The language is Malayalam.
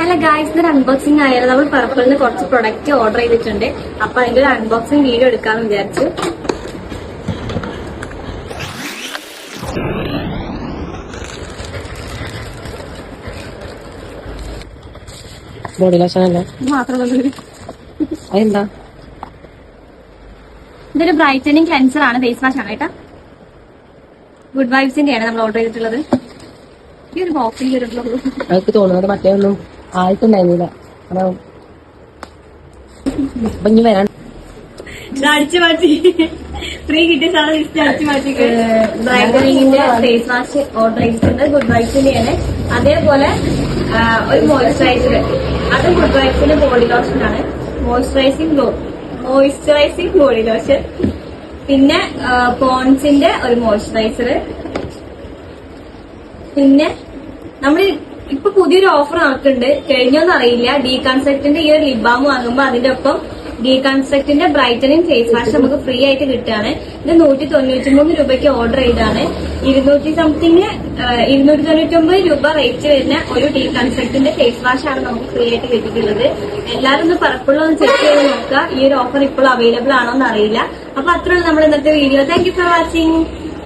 അല്ല ഗായ്സ് ഒരു അൺബോക്സിംഗ് ആയാലും നമ്മൾ പർപ്പിൾ നിന്ന് കുറച്ച് പ്രൊഡക്റ്റ് ഓർഡർ ചെയ്തിട്ടുണ്ട്. അപ്പൊ അതിന്റെ ഒരു അൺബോക്സിംഗ് വീഡിയോ എടുക്കാന്ന് വിചാരിച്ചു. ബോഡി ലോഷൻ അല്ലേ? ഇത് മാത്രമല്ല. അതെന്താ? ഇതൊരു ബ്രൈറ്റനിങ് ക്ലെൻസർ ആണ്. ഫേസ് വാഷ് ആണ് കേട്ടോ. ഗുഡ് വൈബ്സിന്റെ ആണ് നമ്മൾ ഓർഡർ ചെയ്തിട്ടുള്ളത്. ഈ ഒരു ബോക്സിംഗ് വരുന്നുള്ളൂ എനിക്ക് തോന്നുന്നത് മറ്റേ ഒന്നും ആയിട്ടുണ്ടായിരുന്നില്ല. അതാവും അപ്പൊ ഇനി വരാൻ അടിച്ചു മാറ്റി. ഫ്രീ കിട്ടിയ സാധനം ലിസ്റ്റ് അടിച്ചു മാറ്റി ബ്രൈറ്റനിങ്ങിന്റെ ഫേസ് വാഷ് ഓർഡർ ചെയ്തിട്ടുണ്ട്. ഗുഡ് അതേപോലെ ഒരു മോയിസ്ചറൈസർ അത് ഗുഡ് വൈബ്സിന്റെ ബോഡി ലോഷൻ ആണ്. മോയിസ്ചറൈസിംഗ് മോയിസ്ചറൈസിംഗ് ബോഡി ലോഷൻ പിന്നെ പോൺസിന്റെ ഒരു മോയിസ്ചറൈസർ പിന്നെ നമ്മൾ ഇപ്പൊ പുതിയൊരു ഓഫർ നടക്കുന്നുണ്ട് കഴിഞ്ഞോന്ന് അറിയില്ല. ഡി കൺസെപ്റ്റിന്റെ ഈ ഒരു ലിബാം വാങ്ങുമ്പോൾ അതിന്റെ ഒപ്പം ഡി കൺസെപ്റ്റിന്റെ ബ്രൈറ്റനിങ് ഫേസ് വാഷ് നമുക്ക് ഫ്രീ ആയിട്ട് കിട്ടുകയാണ് ഇത് നൂറ്റി തൊണ്ണൂറ്റി മൂന്ന് രൂപയ്ക്ക് ഓർഡർ ചെയ്താണ് ഇരുന്നൂറ്റി സംതിങ് ഇരുന്നൂറ്റി തൊണ്ണൂറ്റി ഒമ്പത് രൂപ റേറ്റ് വരുന്ന ഒരു ഡി കൺസെപ്റ്റിന്റെ ഫേസ് വാഷ് ആണ് നമുക്ക് ഫ്രീ ആയിട്ട് കിട്ടിയിട്ടുള്ളത്. എല്ലാവരും ഒന്ന് പറപ്പുള്ള ഒന്ന് ചെക്ക് ചെയ്ത് നോക്കുക. ഈ ഒരു ഓഫർ ഇപ്പോൾ അവൈലബിൾ ആണോ എന്ന് അറിയില്ല. അപ്പൊ അത്രയുള്ള നമ്മുടെ ഇന്നത്തെ വീഡിയോ താങ്ക് ഫോർ വാച്ചിങ്